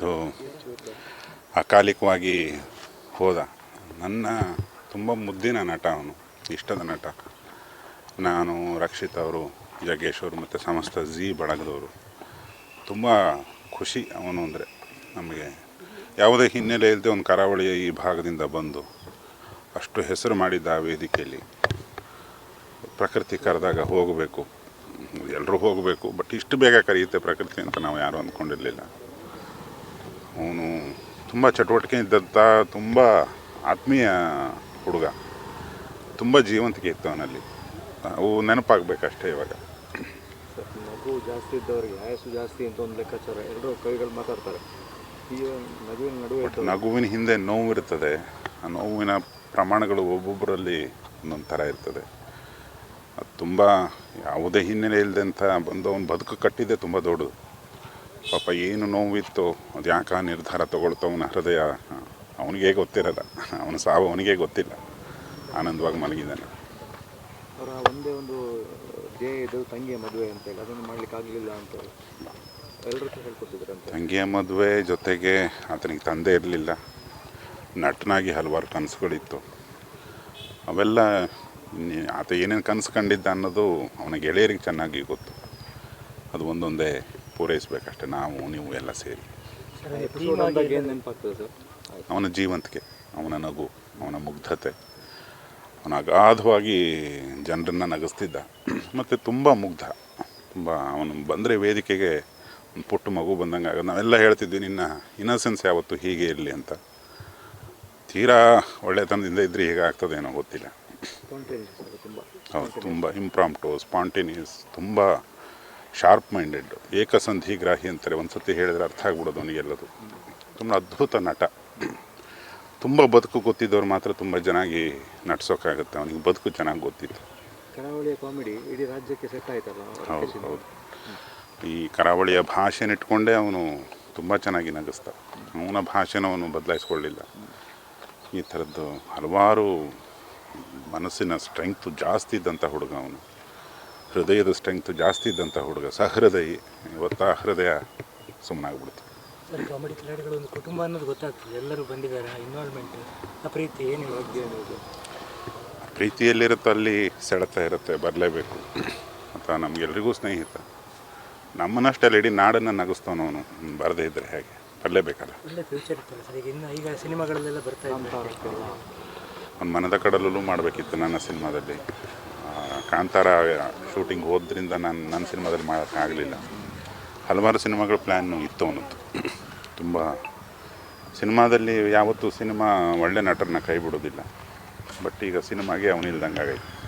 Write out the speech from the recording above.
ಅದು ಅಕಾಲಿಕವಾಗಿ ಹೋದ. ನನ್ನ ತುಂಬ ಮುದ್ದಿನ ನಟ ಅವನು, ಇಷ್ಟದ ನಟ. ನಾನು ರಕ್ಷಿತ್ ಅವರು, ಜಗ್ಗೇಶ್ ಅವರು ಮತ್ತು ಸಮಸ್ತ ಜಿ ಬಳಗದವರು. ತುಂಬ ಖುಷಿ ಅವನು ಅಂದರೆ ನಮಗೆ. ಯಾವುದೇ ಹಿನ್ನೆಲೆ ಇಲ್ಲದೆ ಒಂದು ಕರಾವಳಿಯ ಈ ಭಾಗದಿಂದ ಬಂದು ಅಷ್ಟು ಹೆಸರು ಮಾಡಿದ್ದ ಆ ವೇದಿಕೆಯಲ್ಲಿ ಪ್ರಕೃತಿ ಕರೆದಾಗ ಹೋಗಬೇಕು. ಎಲ್ಲರೂ ಹೋಗಬೇಕು, ಬಟ್ ಇಷ್ಟು ಬೇಗ ಕರೆಯುತ್ತೆ ಪ್ರಕೃತಿ ಅಂತ ನಾವು ಯಾರೂ ಅಂದ್ಕೊಂಡಿರಲಿಲ್ಲ. ಅವನು ತುಂಬ ಚಟುವಟಿಕೆ ಇದ್ದಂಥ ತುಂಬ ಆತ್ಮೀಯ ಹುಡುಗ. ತುಂಬ ಜೀವಂತಿಕೆ ಇತ್ತು ಅವನಲ್ಲಿ. ಅವು ನೆನಪಾಗಬೇಕಷ್ಟೇ ಇವಾಗ. ನಗು ಜಾಸ್ತಿ ಇದ್ದವರಿಗೆ ಆಯಸ್ಸು ಜಾಸ್ತಿ ಅಂತ ಒಂದು ಲೆಕ್ಕಾಚಾರ ಎರಡೂ ಕವಿಗಳು ಮಾತಾಡ್ತಾರೆ. ಈ ನಗುವಿನ ನಡುವೆ ನಗುವಿನ ಹಿಂದೆ ನೋವು ಇರ್ತದೆ. ಆ ನೋವಿನ ಪ್ರಮಾಣಗಳು ಒಬ್ಬೊಬ್ಬರಲ್ಲಿ ಒಂದೊಂದು ಥರ ಇರ್ತದೆ. ಅದು ತುಂಬ ಯಾವುದೇ ಹಿನ್ನೆಲೆ ಇಲ್ಲದೆ ಅಂತ ಬಂದು ಅವ್ನು ಬದುಕು ಕಟ್ಟಿದ್ದೆ ತುಂಬ ದೊಡ್ಡದು. ಪಾಪ ಏನು ನೋವಿತ್ತು ಅದು ಯಾಕೆ ಆ ನಿರ್ಧಾರ ತಗೊಳ್ತು ಅವನ ಹೃದಯ ಅವನಿಗೆ ಗೊತ್ತಿರಲ್ಲ. ಅವನ ಸಾವು ಅವನಿಗೆ ಗೊತ್ತಿಲ್ಲ. ಆನಂದವಾಗಿ ಮಲಗಿದ್ದಾನೆ. ಅವರ ಒಂದೇ ಒಂದು ಇದು ತಂಗಿಯ ಮದುವೆ ಅಂತೇಳಿ ಅದನ್ನು ಮಾಡ್ಲಿಕ್ಕೆ ಆಗಲಿಲ್ಲ ಅಂತ ಎಲ್ಲರೂ ಹೇಳ್ಕೊತಿದ್ರು ಅಂತ ತಂಗಿಯ ಮದುವೆ ಜೊತೆಗೆ ಆತನಿಗೆ ತಂದೆ ಇರಲಿಲ್ಲ. ನಟನಾಗಿ ಹಲವಾರು ಕನಸುಗಳಿತ್ತು. ಅವೆಲ್ಲ ಆತ ಏನೇನು ಕನಸು ಕಂಡಿದ್ದ ಅನ್ನೋದು ಅವನ ಗೆಳೆಯರಿಗೆ ಚೆನ್ನಾಗಿ ಗೊತ್ತು. ಅದು ಒಂದೊಂದೇ ಪೂರೈಸಬೇಕಷ್ಟೆ ನಾವು ನೀವು ಎಲ್ಲ ಸೇರಿ. ಅವನ ಜೀವಂತಿಕೆ ಅವನ ನಗು ಅವನ ಮುಗ್ಧತೆ ಅವನ ಅಗಾಧವಾಗಿ ಜನರನ್ನು ನಗಿಸ್ತಿದ್ದ ಮತ್ತು ತುಂಬ ಮುಗ್ಧ ತುಂಬ ಅವನು ಬಂದರೆ ವೇದಿಕೆಗೆ ಒಂದು ಪುಟ್ಟ ಮಗು ಬಂದಂಗೆ ಆಗೋದು. ನಾವೆಲ್ಲ ಹೇಳ್ತಿದ್ವಿ ನಿನ್ನ ಇನ್ನೋಸೆನ್ಸ್ ಯಾವತ್ತು ಹೀಗೆ ಇರಲಿ ಅಂತ. ತೀರಾ ಒಳ್ಳೆತನದಿಂದ ಇದ್ದರೆ ಹೀಗೆ ಆಗ್ತದೇನೋ ಗೊತ್ತಿಲ್ಲ. ಹೌದು ತುಂಬ ಇಂಪ್ರಾಂಪ್ಟು ಸ್ಪಾಂಟೇನಿಯಸ್ ತುಂಬ ಶಾರ್ಪ್ ಮೈಂಡೆಡ್ ಏಕಸಂಧಿಗ್ರಾಹಿ ಅಂತಾರೆ. ಒಂದು ಸತಿ ಹೇಳಿದ್ರೆ ಅರ್ಥ ಆಗ್ಬಿಡೋದು ಅವನಿಗೆಲ್ಲದು. ತುಂಬ ಅದ್ಭುತ ನಟ. ತುಂಬ ಬದುಕು ಗೊತ್ತಿದ್ದವ್ರು ಮಾತ್ರ ತುಂಬ ಚೆನ್ನಾಗಿ ನಟಿಸೋಕ್ಕಾಗುತ್ತೆ ಅವನಿಗೆ ಬದುಕು ಚೆನ್ನಾಗಿ ಗೊತ್ತಿತ್ತು. ಕರಾವಳಿಯ ಕಾಮಿಡಿ ಇಡೀ ರಾಜ್ಯಕ್ಕೆ ಸೆಟ್ ಆಯ್ತಲ್ಲ ಹೌದು ಹೌದು. ಈ ಕರಾವಳಿಯ ಭಾಷೆನ ಇಟ್ಕೊಂಡೇ ಅವನು ತುಂಬ ಚೆನ್ನಾಗಿ ನಗಿಸ್ತ. ಅವನ ಭಾಷೆನ ಅವನು ಬದಲಾಯಿಸ್ಕೊಳ್ಳಿಲ್ಲ. ಈ ಥರದ್ದು ಹಲವಾರು ಮನಸ್ಸಿನ ಸ್ಟ್ರೆಂಗ್ತು ಜಾಸ್ತಿ ಇದ್ದಂಥ ಹುಡುಗ ಅವನು. ಹೃದಯದ ಸ್ಟ್ರೆಂಗ್ತು ಜಾಸ್ತಿ ಇದ್ದಂಥ ಹುಡುಗ ಸಹೃದಯಿ ಇವತ್ತು ಆ ಹೃದಯ ಸುಮ್ಮನಾಗ್ಬಿಡ್ತು ಸರ್ ಕಾಮಿಡಿ ಕಿಲಾಡಿಗಳು ಒಂದು ಕುಟುಂಬ ಅನ್ನೋದು ಗೊತ್ತಾಗ್ತದೆ. ಎಲ್ಲರೂ ಬಂದಿದ್ದಾರೆ ಇನ್ವಾಲ್ವ್ಮೆಂಟ್ ಆ ಪ್ರೀತಿ ಏನಿಲ್ಲ ಏನಿದೆ ಪ್ರೀತಿಯಲ್ಲಿರುತ್ತೋ ಅಲ್ಲಿ ಸೆಳೆತ ಇರುತ್ತೆ ಬರಲೇಬೇಕು. ಮತ್ತು ನಮಗೆಲ್ರಿಗೂ ಸ್ನೇಹಿತ. ನಮ್ಮನ್ನಷ್ಟೇ ಇಡೀ ನಾಡನ್ನು ನಗಿಸ್ತವನವನು ಬರದೇ ಇದ್ದರೆ ಹೇಗೆ? ಬರಲೇಬೇಕಲ್ಲ? ಒಳ್ಳೆ ಫ್ಯೂಚರ್ ಇತ್ತಲ್ಲ ಸರ್. ಈಗ ಇನ್ನು ಈಗ ಸಿನಿಮಾಗಳಲ್ಲೆಲ್ಲ ಬರ್ತಾ ಇದ್ದಾರೆ. ಒಂದು ಮನದ ಕಡಲಲ್ಲೂ ಮಾಡಬೇಕಿತ್ತು ನನ್ನ ಸಿನಿಮಾದಲ್ಲಿ. ಕಾಂತಾರ ಶೂಟಿಂಗ್ ಹೋದ್ರಿಂದ ನಾನು ನನ್ನ ಸಿನಿಮಾದಲ್ಲಿ ಮಾಡೋಕ್ಕಾಗಲಿಲ್ಲ ಹಲವಾರು ಸಿನಿಮಾಗಳ ಪ್ಲ್ಯಾನು ಇತ್ತು ಅನ್ನೋದು ತುಂಬ ಸಿನಿಮಾದಲ್ಲಿ ಯಾವತ್ತೂ ಸಿನಿಮಾ ಒಳ್ಳೆ ನಟರನ್ನ ಕೈ ಬಿಡೋದಿಲ್ಲ. ಬಟ್ ಈಗ ಸಿನಿಮಾಗೆ ಅವನಿಲ್ದಂಗೆ ಆಗೈತೆ